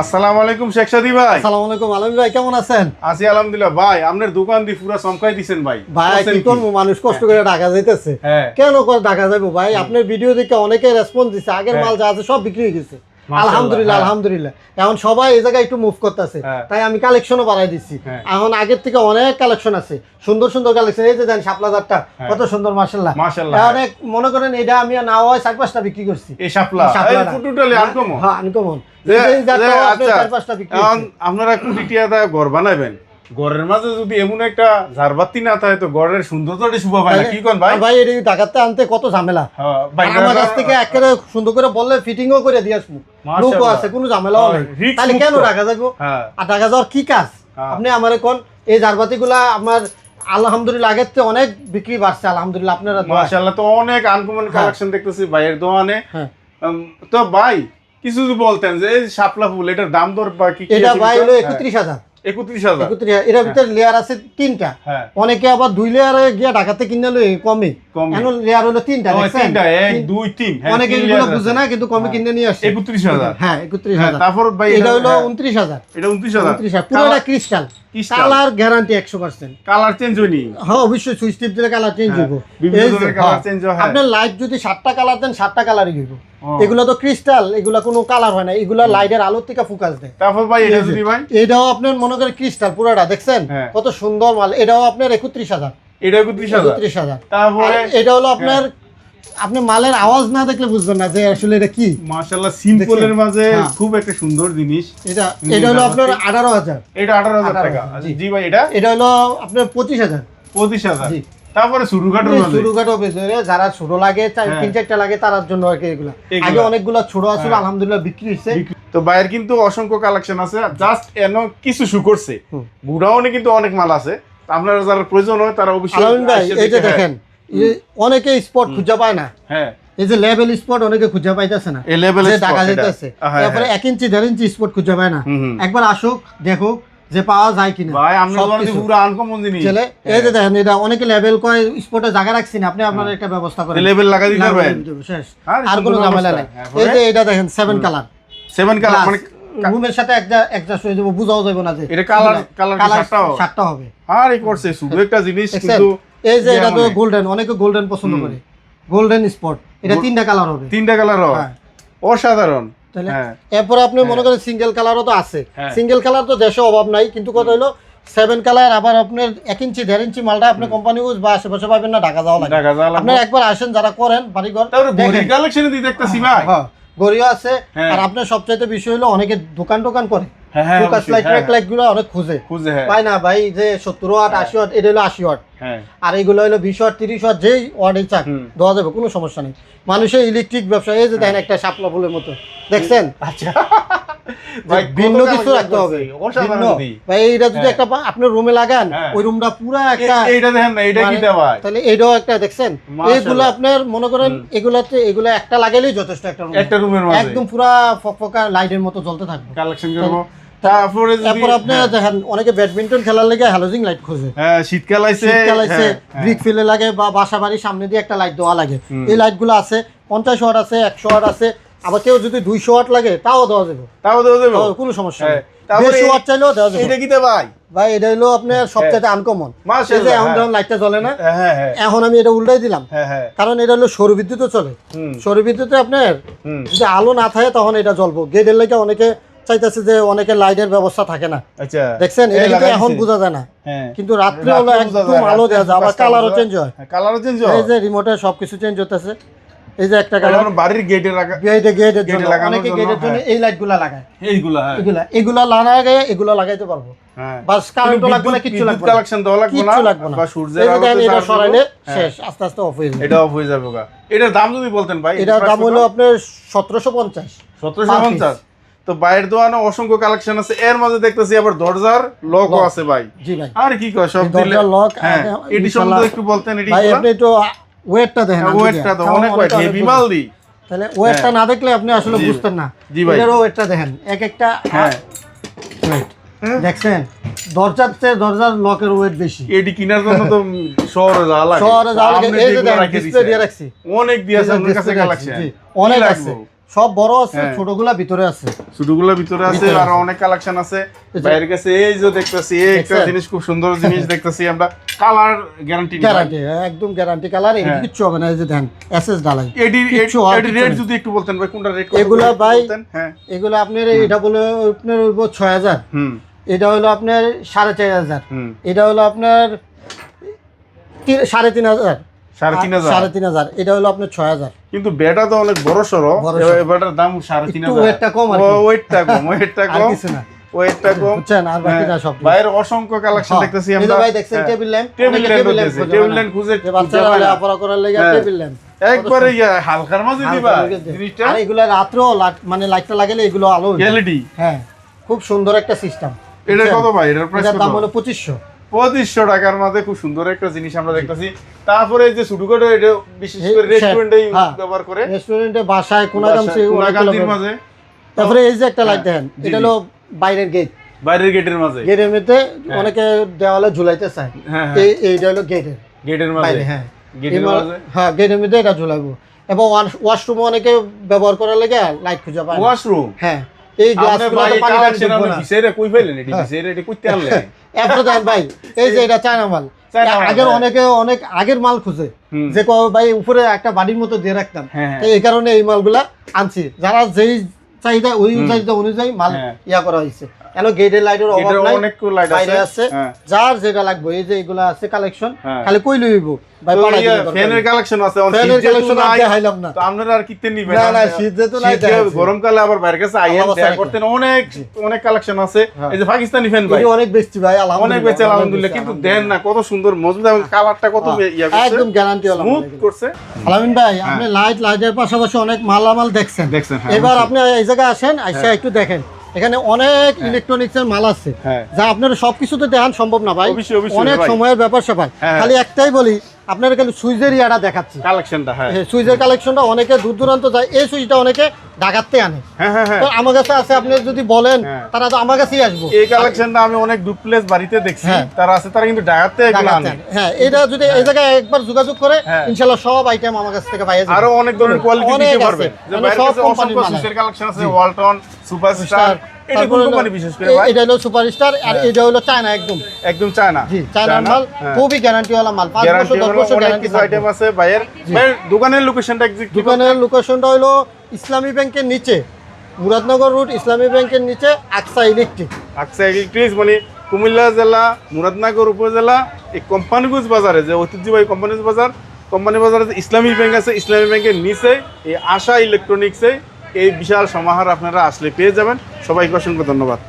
আসসালামু আলাইকুম শেখ সাদি ভাই। আসসালামু আলাইকুম আলম ভাই কেমন আছেন? আছি আলহামদুলিল্লাহ। ভাই আপনার দোকান দিয়ে পুরা চমকাই দিছেন ভাই। ভাই কি করব? মানুষ কষ্ট করে ঢাকা যাইতেছে। হ্যাঁ। কেন করে ঢাকা যাব ভাই? আপনার ভিডিও দেখে অনেকে রেসপন্স দিচ্ছে আগের হ্যাঁ। মাল যা আছে সব বিক্রি হয়ে গেছে। আলহামদুলিল্লাহ হ্যাঁ। আলহামদুলিল্লাহ। এখন সবাই এই জায়গায় একটু মুভ করতেছে। হ্যাঁ। তাই আমি কালেকশনও বাড়াই দিচ্ছি। হ্যাঁ। এখন আগের থেকে অনেক কালেকশন আছে। সুন্দর সুন্দর কালেকশন এই যে দেন হ্যাঁ। কত সুন্দর মাশাআল্লাহ, অনেক মনে করেন এটা আমি না হয় চার পাঁচটা বিক্রি করছি। এই শাপলা? আনকমন হ্যাঁ আনকমন আচ্ছা। আপনারা কুটিটিয়া ঘর বানাবেন ঘরের মাঝে যদি এমন একটা ঝাড়বাতি না থাকে তো ঘরের সৌন্দর্যটা শুভ পায় না। কি কোন ভাই? ভাই ঢাকাতে আনতে কত ঝামেলা। হ্যাঁ, ভাই, আমার কাছ থেকে একেবারে সুন্দর করে বললে ফিটিংও করে দিয়ে আসব। লোকও আছে কোনো ঝামেলাও নেই। তাহলে কেন। ঢাকা যাব হ্যাঁ। আর ঢাকা যাওয়ার কি কাজ? হ্যাঁ। আপনি আমার কোন এই আমার আলহামদুলিল্লাহ আগের থেকে অনেক বিক্রি বাড়ছে আলহামদুলিল্লাহ আপনারা মাশাআল্লাহ তো অনেক আনকমন কালেকশন দেখতেছি ভাইয়ের দোকানে। তো ভাই কিছু বলতেন যে এই শাপলা ফুল এটার দাম দর বা কি এটা ভাই? হলো একত্রিশ হাজার। একত্রিশ হাজার। একত্রিশ এটার ভিতরে লেয়ার আছে তিনটা। অনেকে আবার দুই লেয়ারে গিয়ে ঢাকাতে কিনে লই কমে। কমে। এখন লেয়ার হলো তিনটা তিনটা এক দুই তিন। অনেকে এগুলো বুঝে না কিন্তু কমে কিনে নিয়ে আসছে একত্রিশ হাজার। হ্যাঁ একত্রিশ হাজার। তারপর ভাই এটা হলো উনত্রিশ হাজার। এটা উনত্রিশ হাজার। উনত্রিশ হাজার। পুরোটা ক্রিস্টাল কালার গ্যারান্টি একশো পার্সেন্ট কালার চেঞ্জ হয়নি। হ্যাঁ অবশ্যই সুইচ টিপ দিলে কালার চেঞ্জ হ্যাঁ, হইব। হ্যাঁ, হয়। আপনার লাইট যদি সাতটা কালার দেন সাতটা কালারই হইব। এগুলো তো ক্রিস্টাল এগুলা কোনো কালার হয় না এগুলা লাইটের আলোর থেকে ফোকাস দেয়। তারপর ভাই এটা যদি ভাই? এটাও আপনার মনে করেন ক্রিস্টাল পুরোটা দেখছেন? হ্যাঁ। কত সুন্দর মাল এটাও আপনার একত্রিশ হাজার। এটা একত্রিশ হাজার? একত্রিশ হাজার। তারপরে? এটা হলো আপনার আপনি মালের আওয়াজ না দেখলে বুঝবেন না যে আসলে এটা কি। মাশাআল্লাহ সিম্পলের মাঝে হ্যাঁ। খুব একটা সুন্দর জিনিস। এটা এটা হলো আপনার আঠারো হাজার। এটা আঠারো হাজার 18,000 টাকা। জি। ভাই এটা? এটা হলো আপনার পঁচিশ হাজার। পঁচিশ হাজার? জি। তারপরে মাঝে। ছোটখাটো বেজরে যারা ছোট লাগে হ্যাঁ। তিন চারটা লাগে তার জন্য আর কি এগুলা। আগে অনেকগুলো ছোট হ্যাঁ। আলহামদুলিল্লাহ বিক্রি হয়েছে তো ভাইয়ের কিন্তু অসংখ্য কালেকশন আছে। জাস্ট এন কিছু শু করছে। কিন্তু অনেক মাল আছে। আপনারা যারা প্রয়োজন হয় তারা অবশ্যই এই যে দেখেন অনেকে স্পট খুঁজে পায় না। হ্যাঁ। এই যে লেভেল স্পট অনেকে খুঁজে পাইতেছে না। এই level যে spot টাকা এটা। যেতেছে হ্যাঁ, তারপরে। এক ইঞ্চি দেড় ইঞ্চি স্পট খুঁজে পায় না। একবার আসুক দেখুক। যে পাওয়া যায় কিনা। ভাই। দোকানে পুরো আনকমন জিনিস। ছেলে এই যে দেখেন এটা অনেকে লেভেল কয় স্পটে জায়গা রাখছি না আপনি আপনার একটা ব্যবস্থা করেন। লেভেল লাগা দিতে পারবেন। শেষ। আর কোনো ঝামেলা। নেই। হ্যাঁ, এই যে এটা দেখেন সেভেন কালার সেভেন কালার মানে রুমের সাথে একটা অ্যাডজাস্ট হয়ে যাব বুঝাও যাবে না যে। এটা কালার সাতটাও? সাতটা হবে? আর এই করছে শুধু একটা জিনিস কিন্তু এই যে এটা তো গোল্ডেন অনেকে গোল্ডেন পছন্দ করে। গোল্ডেন স্পট এটা তিনটা কালার হবে। তিনটা কালার হ্যাঁ। অসাধারণ। তাহলে হ্যাঁ। এরপর আপনি মনে করেন সিঙ্গেল কালারও তো আছে। হ্যাঁ। সিঙ্গেল কালার তো দেশে অভাব নাই কিন্তু কথা হলো সেভেন কালার আবার আপনার এক ইঞ্চি দেড় ইঞ্চি মালটা আপনি কোম্পানি ইউজ বা আশেপাশে পাবেন না ঢাকা যাওয়া লাগে। আপনার একবার আসেন যারা করেন বাড়িঘর কালেকশনে দিয়ে দেখতেছি ভাই। হ্যাঁ গড়িও আছে। হ্যাঁ। আর আপনার সবচাইতে বিষয় হলো অনেকে দোকান টোকান করে। হ্যাঁ হ্যাঁ ফোকাস লাইট হ্যাঁ, লাইটগুলো অনেক খুঁজে। খুঁজে হ্যাঁ। পাই না ভাই যে সত্তর ওয়াট আশি ওয়াট এটা হলো আশি ওয়াট হ্যাঁ আর এইগুলো হলো বিশ ওয়াট তিরিশ ওয়াট যেই ওয়ার্ডের চাক দেওয়া যাবে কোনো সমস্যা নেই। মানুষের ইলেকট্রিক ব্যবসা এই যে দেখেন একটা শাপলা ফুলের মতো। দেখছেন? আচ্ছা। ভিন্ন কিছু রাখতে হবে। করছে, অসাধারণ ভিন্ন। দি। ভাই এইটা যদি হ্যাঁ। একটা আপনার রুমে লাগান হ্যাঁ। ওই রুমটা পুরা একটা এইটা দেখেন না এটা কি মানে- দেওয়া? তাহলে এইটাও একটা দেখছেন। এইগুলো আপনার মনে করেন এগুলাতে এগুলো একটা লাগাইলেই যথেষ্ট একটা রুম একটা রুমের একদম পুরা ফকফকা লাইটের মতো জ্বলতে থাকবে। কালেকশন করব। তারপরে যদি আপনি দেখেন অনেকে ব্যাডমিন্টন খেলার লেগে হ্যালোজিং লাইট খোঁজে। হ্যাঁ শীতকাল আইছে শীতকাল আছে হ্যাঁ, হ্যাঁ। ব্রিক ফিলে লাগে বা বাসা বাড়ির সামনে দিয়ে একটা লাইট দেওয়া লাগে। এই লাইটগুলো আছে পঞ্চাশ ওয়াট আছে একশো ওয়াট আছে আবার কেউ যদি দুইশো ওয়াট লাগে তাও দেওয়া যাবে। তাও দেওয়া যাবে? কোনো সমস্যা। নেই। দেড়শো ওয়াট চাইলেও দেওয়া যাবে। এটা কি ভাই? ভাই এটা হলো আপনার সবচেয়ে আনকমন যে এখন। যখন লাইটটা জ্বলে না এখন আমি এটা উল্টাই দিলাম। কারণ এটা হলো সৌর বিদ্যুৎও চলে। সৌর বিদ্যুতে আপনার যদি আলো না থাকে তখন এটা জ্বলবো। গেটের লেগে অনেকে চাইতেছে যে অনেকে লাইটের ব্যবস্থা থাকে না। আচ্ছা। দেখছেন? এটা কিন্তু এখন বোঝা যায় না। হ্যাঁ। কিন্তু রাত্রে হলো একদম আলো দেওয়া যায় আবার কালারও চেঞ্জ হয়। হ্যাঁ, কালারও চেঞ্জ হয়। এই যে রিমোটে সবকিছু চেঞ্জ হতেছে এই যে একটা কালার বাড়ির গেটে রাখা গেটে গেটের গেটে জন্য লাগানোর অনেকে গেটের জন্য হ্যাঁ। এই লাইটগুলা লাগায়। এইগুলা হ্যাঁ। এগুলা এগুলা লাগায় এগুলা লাগাইতে পারব। হ্যাঁ। বাস কারেন্টও লাগবে না কিচ্ছু লাগবে না। কালেকশন দেওয়া লাগবে না লাগবে না। বা সূর্যের যে এটা সরাইলে শেষ আস্তে আস্তে অফ হয়ে যাবে। এটা অফ হয়ে যাবে এটার দাম যদি বলতেন ভাই এটার দাম হলো আপনার সতেরোশো পঞ্চাশ। সতেরোশো per পঞ্চাশ তো বাইরের দোকানে অসংখ্য কালেকশন আছে। এর মাঝে দেখতেছি আবার দরজার লকও আছে ভাই। জি ভাই। আর কি কয় সব দিলে দরজার lock, হ্যাঁ এটি সম্বন্ধে একটু বলতেন এটি ভাই আপনি একটু ওয়েটটা দেখেন ওয়েটটা তো অনেক ওয়েট হেভি মাল দি। তাহলে ওয়েটটা না দেখলে আপনি আসলে বুঝতেন না। জি ভাই। এটারও ওয়েটটা দেখেন। এক একটা হ্যাঁ। ওয়েট দেখছেন? দরজার চেয়ে দরজার লকের ওয়েট বেশি। এটি কেনার জন্য তো শহরে যাওয়া লাগে। শহরে যাওয়া লাগে। এই যে দেখেন ডিসপ্লে দিয়ে রাখছি। অনেক দিয়েছে আপনার কাছে কালেকশন অনেক আছে। সব বড় আছে হ্যাঁ। ছোটগুলা ভিতরে আছে। ছোটগুলোর ভিতরে আছে আরও অনেক কালেকশন আছে। বাইরের কাছে এই যে দেখতেছি এই একটা জিনিস খুব সুন্দর জিনিস দেখতেছি আমরা। কালার গ্যারান্টি গ্যারান্টি একদম গ্যারান্টি কালার এটি হ্যাঁ। কিচ্ছু হবে না এই যে দেন এসএস ডালাই এডি এডি রেট যদি একটু বলতেন ভাই কোনটা রেট এগুলা ভাই- হ্যাঁ। এগুলো আপনার এটা বলে আপনার হইব ছয় হাজার। হুম। এটা হলো আপনার সাড়ে চার হাজার। হুম। এটা হলো আপনার সাড়ে তিন হাজার। সাড়ে তিন হাজার। এটা হলো আপনার ছয় হাজার। কিন্তু বেটা তো অনেক বড় সড়ো। দাম সাড়ে তিন হাজার। ওয়েটটা কম আর ওয়েটটা কম ওয়েটটা কম। কিছু না। ওয়েটটা কম। বুঝছেন? আর বাকি না হ্যাঁ, সব। বাইরের অসংখ্য কালেকশন হ্যাঁ, দেখতেছি আমরা। ভাই দেখছেন হ্যাঁ। Table lamp table lamp table lamp খুঁজে বাচ্চারা খুঁজে পায় না। করার লেগে। টেবিল ল্যাম্প একবারে হালকার মাঝে দিবা। জিনিসটা আর এগুলো রাত্রেও মানে লাইটটা লাগালে এগুলো আলো এলইডি হ্যাঁ। খুব সুন্দর একটা সিস্টেম এটা কত ভাই? এটার প্রাইস দাম হলো পঁচিশশো। পঁচিশশো টাকার মধ্যে খুব সুন্দর একটা জিনিস আমরা দেখতেছি। তারপরে যে এটা বিশেষ করে রেস্টুরেন্টে হ্যাঁ। ব্যবহার করে। রেস্টুরেন্টে বাসায় কোনাকান্তির মাঝে। তারপরে এই যে একটা লাইট দেখেন হ্যাঁ, এটা হলো বাইরের গেট বাইরের গেটের মাঝে। গেটের মধ্যে অনেকে দেওয়ালে ঝুলাইতে চায়। হ্যাঁ হ্যাঁ। এই এইটা হলো গেটের গেটের মাঝে। হ্যাঁ। গেটের মাঝে। হ্যাঁ গেটের মধ্যে এটা ঝুলাবো। এবং ওয়াশরুম অনেকে ব্যবহার করার লেগে লাইট খুঁজে পায় ওয়াশরুম হ্যাঁ। এই ভাই হ্যাঁ। বিছেরে এটি? কইতে আনলেন এরপরে দেখেন ভাই এই যে এটা চায়না মাল। আগের। অনেকে অনেক আগের মাল খুঁজে। যে ভাই উপরে একটা বাড়ির মতো দিয়ে রাখতাম। হ্যাঁ, হ্যাঁ। এই কারণে এই মালগুলা আনছি। যারা যেই চাহিদা ওই চাহিদা অনুযায়ী মাল। ইয়া করা হয়েছে। কেন গেটের লাইটের অভাব নাই? লাইট বাইরে আছে। আছে। যার যেটা লাগবে এই যে এগুলা আছে কালেকশন। খালি কই লইব ইয়া, দিলে দরকার ফ্যানের কালেকশন আছে ফ্যানের কালেকশন আর নাই, না। তো আপনারা আর কিনতে নিবেন না, না, আপনারা- শীত নাই শীত যেহেতু দেখাইছি। গরমকালে আবার বাইরের কাছে আইয়েন দেখা করতেন অনেক অনেক কালেকশন আছে। হ্যাঁ। এই যে পাকিস্তানি ফ্যান ভাই। অনেক বেশি ভাই অনেক বেচে আলহামদুলিল্লাহ। কিন্তু দেন না কত সুন্দর মজবুত এবং কালারটা কত হ্যাঁ, ইয়া করছে। একদম গ্যারান্টি হলাম স্মুথ করছে। আলামিন ভাই আপনি লাইট লাইটের পাশাপাশি অনেক মালামাল দেখছেন। দেখছেন, হ্যাঁ, এবার আপনি এই জায়গায় আসেন আইসা একটু দেখেন। এখানে অনেক ইলেকট্রনিক্স এর মাল আছে। হ্যাঁ। যা আপনার সবকিছু তো দেখান সম্ভব না ভাই। অনেক সময়ের ব্যাপার স্যাপার হ্যাঁ। খালি একটাই বলি আপনার খালি সুইচের ইয়াটা দেখাচ্ছি। কালেকশনটা হ্যাঁ। সুইচের কালেকশনটা অনেকে দূর দূরান্ত যায় এই সুইচটা অনেকে ঢাকাতে আনে। হ্যাঁ হ্যাঁ হ্যাঁ। তো আমার কাছে আছে আপনি যদি বলেন হ্যাঁ। তারা তো আমার কাছেই আসব। এই কালেকশনটা আমি অনেক ডুপ্লেস বাড়িতে দেখছি। হ্যাঁ। তারা আছে তারা কিন্তু ঢাকাতে আনে। হ্যাঁ এটা যদি এই জায়গায় একবার যোগাযোগ করে হ্যাঁ। ইনশাল্লাহ সব আইটেম আমার কাছ থেকে পাইয়ে যাবে। আরও অনেক ধরনের কোয়ালিটি দিতে আছে। পারবেন যে মানে সব কোম্পানির সুইচের কালেকশন আছে ওয়ালটন সুপারস্টার এটা কোন কোম্পানি বিশেষ করে ভাই? এটা হলো সুপারস্টার আর এটা হলো চায়না একদম। একদম চায়না জি চায়নার মাল খুবই গ্যারান্টি ওয়ালা মাল। পাঁচ গ্যারান্টি বছর দশ বছর গ্যারান্টি আইটেম আছে ভাইয়ের। ভাইয়ের দোকানের লোকেশনটা এক্সাক্ট দোকানের লোকেশনটা হলো ইসলামী ব্যাংকের নিচে। মুরাদনগর রোড ইসলামী ব্যাংকের নিচে আকসা ইলেকট্রিক আকসা ইলেকট্রিক্স মানে কুমিল্লা জেলা মুরাদনগর উপজেলা এই কোম্পানিগঞ্জ বাজারে যে ঐতিহ্যবাহী কোম্পানিগঞ্জ বাজার কোম্পানি বাজারে যে ইসলামী ব্যাংক আছে ইসলামী ব্যাংকের নিচে এই আশা ইলেকট্রনিক্সে এই বিশাল সমাহার আপনারা আসলে পেয়ে যাবেন। সবাইকে অসংখ্য ধন্যবাদ।